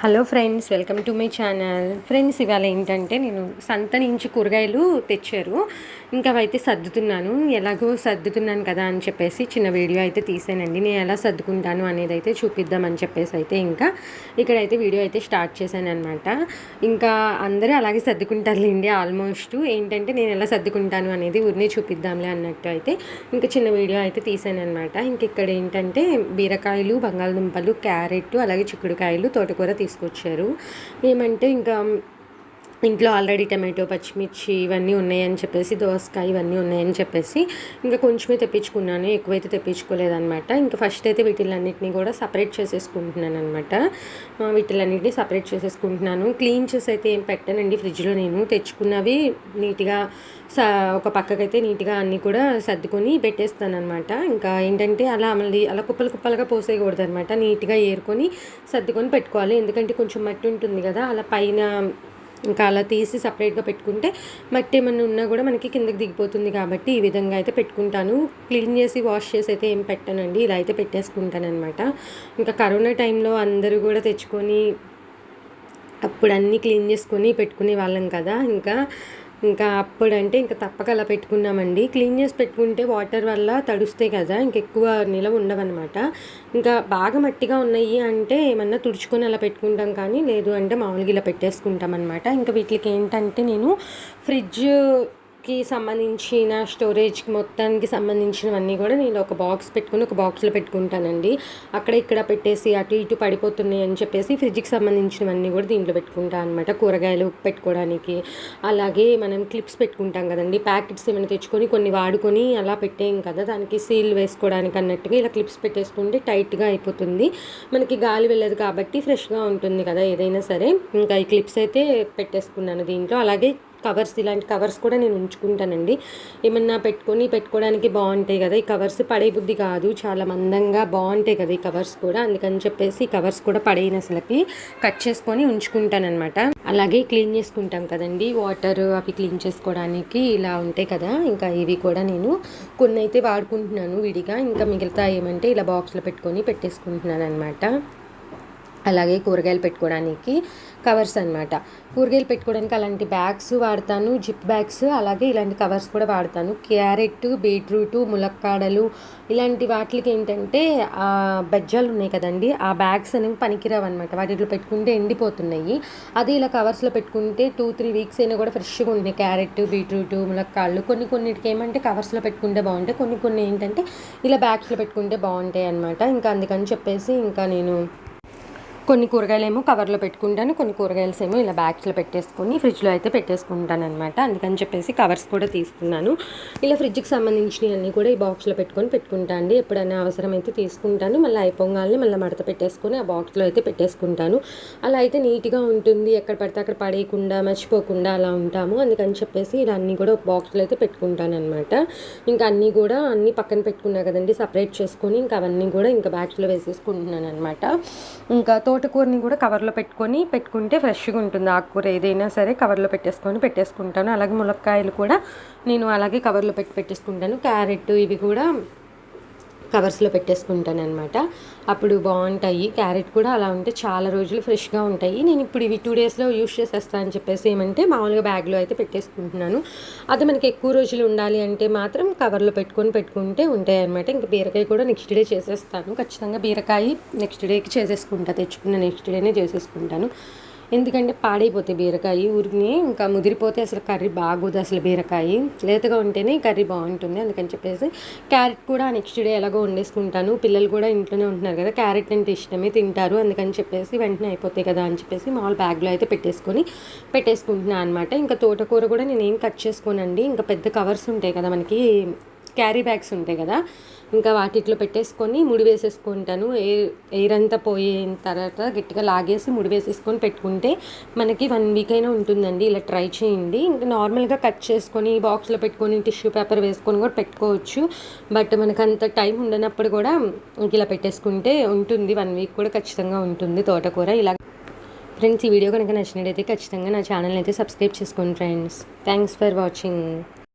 Hello friends welcome to my channel. Friends ఇవాళ ఏంటంటే నేను సంత నుంచి కూరగాయలు తెచ్చారు. ఇంకా అవైతే సర్దుతున్నాను. ఎలాగో సర్దుతున్నాను కదా అని చెప్పేసి చిన్న వీడియో అయితే తీసానండి. నేను ఎలా సర్దుకుంటాను అనేది అయితే చూపిద్దామని చెప్పేసి అయితే ఇంకా ఇక్కడైతే వీడియో అయితే స్టార్ట్ చేశాను అనమాట ఇంకా అందరూ అలాగే సర్దుకుంటారులేండి. ఆల్మోస్ట్ ఏంటంటే నేను ఎలా సర్దుకుంటాను అనేది ఊరిని చూపిద్దాంలే అన్నట్టు అయితే ఇంకా చిన్న వీడియో అయితే తీసాను అనమాట ఇంక ఇక్కడ ఏంటంటే బీరకాయలు బంగాళదుంపలు క్యారెట్ అలాగే చిక్కుడుకాయలు తోటకూర తీసుకొచ్చారు. ఏమంటే ఇంకా ఇంట్లో ఆల్రెడీ టమాటో పచ్చిమిర్చి ఇవన్నీ ఉన్నాయని చెప్పేసి దోసకాయ ఇవన్నీ ఉన్నాయని చెప్పేసి ఇంకా కొంచెమే తెప్పించుకున్నాను. ఎక్కువైతే తెప్పించుకోలేదనమాట ఇంకా ఫస్ట్ అయితే వీటిలన్నింటినీ కూడా సపరేట్ చేసేసుకుంటున్నాను అనమాట వీటిలన్నింటినీ సపరేట్ చేసేసుకుంటున్నాను. క్లీన్ చేసి అయితే ఏం పెట్టానండి ఫ్రిడ్జ్లో నేను. తెచ్చుకున్నవి నీట్గా స ఒక పక్కకైతే నీట్గా అన్నీ కూడా సర్దుకొని పెట్టేస్తానమాట ఇంకా ఏంటంటే అలా మళ్ళీ అలా కుప్పలు కుప్పలుగా పోసేయకూడదు అనమాట నీట్గా ఏరుకొని సర్దుకొని పెట్టుకోవాలి. ఎందుకంటే కొంచెం మట్టి ఉంటుంది కదా అలా పైన ఇంకా అలా తీసి సపరేట్గా పెట్టుకుంటే మట్టి ఏమన్నా ఉన్నా కూడా మనకి కిందకి దిగిపోతుంది కాబట్టి ఈ విధంగా అయితే పెట్టుకుంటాను. క్లీన్ చేసి వాష్ చేసి అయితే ఏం పెట్టానండి. ఇలా అయితే పెట్టేసుకుంటాను అనమాట ఇంకా కరోనా టైంలో అందరూ కూడా తెచ్చుకొని అప్పుడు అన్నీ క్లీన్ చేసుకొని పెట్టుకునే వాళ్ళం కదా. ఇంకా ఇంకా అప్పుడంటే ఇంకా తప్పక అలా పెట్టుకున్నామండి. క్లీన్ చేసి పెట్టుకుంటే వాటర్ వల్ల తడుస్తాయి కదా ఇంకెక్కువ నిలవ ఉండవన్నమాట. ఇంకా బాగా మట్టిగా ఉన్నాయి అంటే ఏమన్నా తుడుచుకొని అలా పెట్టుకుంటాం కానీ లేదు అంటే మామూలుగా ఇలా పెట్టేసుకుంటాం అనమాట ఇంకా వీటికి ఏంటంటే నేను ఫ్రిడ్జ్ కి సంబంధించిన స్టోరేజ్కి మొత్తానికి సంబంధించినవన్నీ కూడా నేను ఒక బాక్స్ పెట్టుకుని ఒక బాక్స్లో పెట్టుకుంటానండి. అక్కడ ఇక్కడ పెట్టేసి అటు ఇటు పడిపోతున్నాయి అని చెప్పేసి ఫ్రిడ్జ్కి సంబంధించినవన్నీ కూడా దీంట్లో పెట్టుకుంటాను అనమాట కూరగాయలు పెట్టుకోవడానికి. అలాగే మనం క్లిప్స్ పెట్టుకుంటాం కదండి. ప్యాకెట్స్ ఏమైనా తెచ్చుకొని కొన్ని వాడుకొని అలా పెట్టేయం కదా. దానికి సీల్ వేసుకోవడానికి అన్నట్టుగా ఇలా క్లిప్స్ పెట్టేసుకుంటే టైట్గా అయిపోతుంది. మనకి గాలి వెళ్ళదు కాబట్టి ఫ్రెష్గా ఉంటుంది కదా ఏదైనా సరే. ఇంకా ఈ క్లిప్స్ అయితే పెట్టేసుకున్నాను దీంట్లో. అలాగే కవర్స్ ఇలాంటి కవర్స్ కూడా నేను ఉంచుకుంటానండి. ఏమన్నా పెట్టుకొని పెట్టుకోవడానికి బాగుంటాయి కదా ఈ కవర్స్ పడే బుద్ధి కాదు. చాలా మందంగా బాగుంటాయి కదా ఈ కవర్స్ కూడా. అందుకని చెప్పేసి ఈ కవర్స్ కూడా పడైన అసలుకి కట్ చేసుకొని ఉంచుకుంటానమాట అలాగే క్లీన్ చేసుకుంటాం కదండి. వాటర్ అవి క్లీన్ చేసుకోవడానికి ఇలా ఉంటాయి కదా. ఇంకా ఇవి కూడా నేను కొన్ని అయితే వాడుకుంటున్నాను విడిగా. ఇంకా మిగతా ఏమంటే ఇలా బాక్స్లో పెట్టుకొని పెట్టేసుకుంటున్నాను అనమాట అలాగే కూరగాయలు పెట్టుకోవడానికి కవర్స్ అనమాట కూరగాయలు పెట్టుకోవడానికి అలాంటి బ్యాగ్స్ వాడతాను జిప్ బ్యాగ్స్ అలాగే ఇలాంటి కవర్స్ కూడా వాడతాను. క్యారెట్ బీట్రూట్ ములక్కాడలు ఇలాంటి వాటికి ఏంటంటే బెజ్జాలు ఉన్నాయి కదండి ఆ బ్యాగ్స్ అనేవి పనికిరావు అనమాట వాటిలో పెట్టుకుంటే ఎండిపోతున్నాయి. అది ఇలా కవర్స్లో పెట్టుకుంటే టూ త్రీ వీక్స్ అయినా కూడా ఫ్రెష్గా ఉంటాయి క్యారెట్ బీట్రూట్ ములక్కాడలు కొన్ని కొన్నిటికి ఏమంటే కవర్స్లో పెట్టుకుంటే బాగుంటాయి. కొన్ని కొన్ని ఏంటంటే ఇలా బ్యాగ్స్లో పెట్టుకుంటే బాగుంటాయి అనమాట ఇంకా అందుకని చెప్పేసి ఇంకా నేను కొన్ని కూరగాయలు ఏమో కవర్లో పెట్టుకుంటాను కొన్ని కూరగాయలు ఏమో ఇలా బ్యాగ్స్లో పెట్టేసుకొని ఫ్రిడ్జ్లో అయితే పెట్టేసుకుంటాను అనమాట అందుకని చెప్పేసి కవర్స్ కూడా తీసుకున్నాను ఇలా ఫ్రిడ్జ్కి సంబంధించినవన్నీ కూడా ఈ బాక్స్లో పెట్టుకొని పెట్టుకుంటాను అండి. ఎప్పుడైనా అవసరమైతే తీసుకుంటాను. మళ్ళీ అయిపోగానే మళ్ళీ మడత పెట్టేసుకొని ఆ బాక్స్లో అయితే పెట్టేసుకుంటాను. అలా అయితే నీట్గా ఉంటుంది. ఎక్కడ పడితే అక్కడ పడేయకుండా మర్చిపోకుండా అలా ఉంటాము. అందుకని చెప్పేసి ఇలా అన్నీ కూడా ఒక బాక్స్లో అయితే పెట్టుకుంటాను అనమాట ఇంకా అన్నీ కూడా అన్నీ పక్కన పెట్టుకున్నా కదండి సపరేట్ చేసుకొని ఇంకా అవన్నీ కూడా ఇంకా బ్యాగ్స్లో వేసేసుకుంటున్నాను అనమాట ఇంకా తో తోటకూరని కూడా కవర్లో పెట్టుకొని పెట్టుకుంటే ఫ్రెష్గా ఉంటుంది ఆకుకూర ఏదైనా సరే కవర్లో పెట్టేసుకొని పెట్టేసుకుంటాను. అలాగే ములక్కాయలు కూడా నేను అలాగే కవర్లో పెట్టి పెట్టేసుకుంటాను. క్యారెట్ ఇవి కూడా కవర్స్లో పెట్టేసుకుంటాను అనమాట అప్పుడు బాగుంటాయి. క్యారెట్ కూడా అలా ఉంటే చాలా రోజులు ఫ్రెష్గా ఉంటాయి. నేను ఇప్పుడు ఇవి టూ డేస్లో యూస్ చేసేస్తాను అని చెప్పేసి ఏమంటే మామూలుగా బ్యాగ్లో అయితే పెట్టేసుకుంటున్నాను. అది మనకి ఎక్కువ రోజులు ఉండాలి అంటే మాత్రం కవర్లో పెట్టుకొని పెట్టుకుంటే ఉంటాయి అనమాట ఇంకా బీరకాయ కూడా నెక్స్ట్ డే చేసేస్తాను. ఖచ్చితంగా బీరకాయ నెక్స్ట్ డేకి చేసేసుకుంటా. తెచ్చుకున్న నెక్స్ట్ డేనే చేసేసుకుంటాను. ఎందుకంటే పాడైపోతాయి బీరకాయ ఊరికి ఇంకా ముదిరిపోతే అసలు కర్రీ బాగోదు అసలు బీరకాయ. లేతగా ఉంటేనే కర్రీ బాగుంటుంది. అందుకని చెప్పేసి క్యారెట్ కూడా నెక్స్ట్ డే ఎలాగో వండేసుకుంటాను. పిల్లలు కూడా ఇంట్లోనే ఉంటున్నారు కదా క్యారెట్ అంటే ఇష్టమే తింటారు. అందుకని చెప్పేసి వెంటనే అయిపోతాయి కదా అని చెప్పేసి మామూలు బ్యాగ్లో అయితే పెట్టేసుకొని పెట్టేసుకుంటున్నాను అనమాట ఇంకా తోటకూర కూడా నేను ఏం కట్ చేసుకోనండి. ఇంకా పెద్ద కవర్స్ ఉంటాయి కదా మనకి క్యారీ బ్యాగ్స్ ఉంటాయి కదా ఇంకా వాటిట్లో పెట్టేసుకొని ముడి వేసేసుకుంటాను. ఎయిర్ ఎయిర్ అంతా పోయిన తర్వాత గట్టిగా లాగేసి ముడి వేసేసుకొని పెట్టుకుంటే మనకి వన్ వీక్ అయినా ఉంటుందండి. ఇలా ట్రై చేయండి. ఇంకా నార్మల్గా కట్ చేసుకొని బాక్స్లో పెట్టుకొని టిష్యూ పేపర్ వేసుకొని కూడా పెట్టుకోవచ్చు. బట్ మనకు అంత టైం ఉండనప్పుడు కూడా ఇలా పెట్టేసుకుంటే ఉంటుంది. వన్ వీక్ కూడా ఖచ్చితంగా ఉంటుంది తోటకూర. ఇలా ఫ్రెండ్స్ ఈ వీడియో కనుక నచ్చినట్టయితే ఖచ్చితంగా నా ఛానల్ అయితే సబ్స్క్రైబ్ చేసుకోండి ఫ్రెండ్స్. Thanks for watching